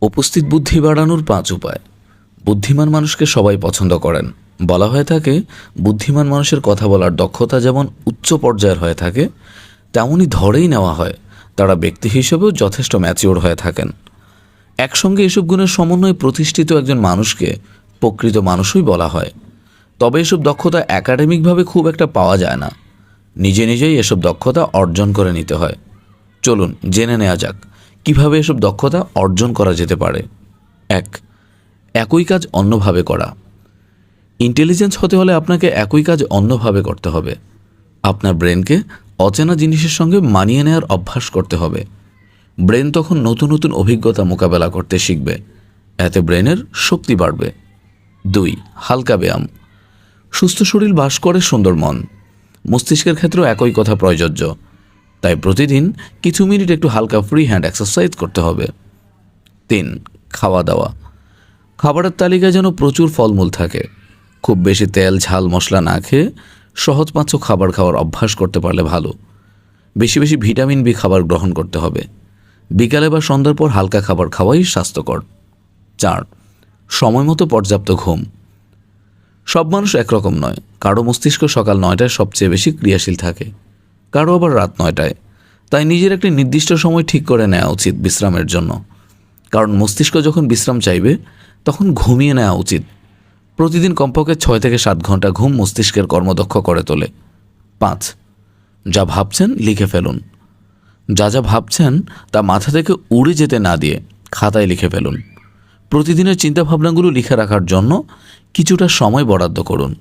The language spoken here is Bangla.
উপস্থিত বুদ্ধি বাড়ানোর পাঁচ উপায়। বুদ্ধিমান মানুষকে সবাই পছন্দ করেন। বলা হয়ে থাকে, বুদ্ধিমান মানুষের কথা বলার দক্ষতা যেমন উচ্চ পর্যায়ের হয়ে থাকে, তেমনই ধরেই নেওয়া হয়, তারা ব্যক্তি হিসেবেও যথেষ্ট ম্যাচিওর হয়ে থাকেন। একসঙ্গে এসব গুণের সমন্বয়ে প্রতিষ্ঠিত একজন মানুষকে প্রকৃত মানুষই বলা হয়। তবে এসব দক্ষতা একাডেমিকভাবে খুব একটা পাওয়া যায় না। নিজে নিজেই এসব দক্ষতা অর্জন করে নিতে হয়। চলুন, জেনে নেওয়া যাক। কীভাবে এসব দক্ষতা অর্জন করা যেতে পারে? এক, একই কাজ অন্যভাবে করা। ইন্টেলিজেন্স হতে হলে আপনাকে একই কাজ অন্যভাবে করতে হবে। আপনার ব্রেনকে অচেনা জিনিসের সঙ্গে মানিয়ে নেওয়ার অভ্যাস করতে হবে। ব্রেন তখন নতুন নতুন অভিজ্ঞতা মোকাবেলা করতে শিখবে। এতে ব্রেনের শক্তি বাড়বে। দুই, হালকা ব্যায়াম। সুস্থ শরীর বাস করে সুন্দর মন। মস্তিষ্কের ক্ষেত্রেও একই কথা প্রযোজ্য। তাই প্রতিদিন কিছু মিনিট একটু হালকা ফ্রি হ্যান্ড এক্সারসাইজ করতে হবে। তিন খাওয়া দাওয়া খাবারের তালিকায় যেন প্রচুর ফলমূল থাকে। খুব বেশি তেল, ঝাল, মশলা না খেয়ে সহজ পাচ্য খাবার খাওয়ার অভ্যাস করতে পারলে ভালো। বেশি বেশি ভিটামিন বি খাবার গ্রহণ করতে হবে। বিকালে বা সন্ধ্যার পর হালকা খাবার খাওয়াই স্বাস্থ্যকর। চার, সময় মতো পর্যাপ্ত ঘুম। সব মানুষ একরকম নয়। কারও মস্তিষ্ক সকাল নয়টায় সবচেয়ে বেশি ক্রিয়াশীল থাকে। কারও আবার রাত নয়টায়। তাই নিজের একটি নির্দিষ্ট সময় ঠিক করে নেওয়া উচিত বিশ্রামের জন্য। কারণ মস্তিষ্ক যখন বিশ্রাম চাইবে, তখন ঘুমিয়ে নেওয়া উচিত। প্রতিদিন কমপক্ষে ছয় থেকে সাত ঘণ্টা ঘুম মস্তিষ্কের কর্মদক্ষ করে তোলে। পাঁচ, যা ভাবছেন লিখে ফেলুন। যা যা ভাবছেন তা মাথা থেকে উড়ে যেতে না দিয়ে খাতায় লিখে ফেলুন। প্রতিদিনের চিন্তাভাবনাগুলো লিখে রাখার জন্য কিছুটা সময় বরাদ্দ করুন।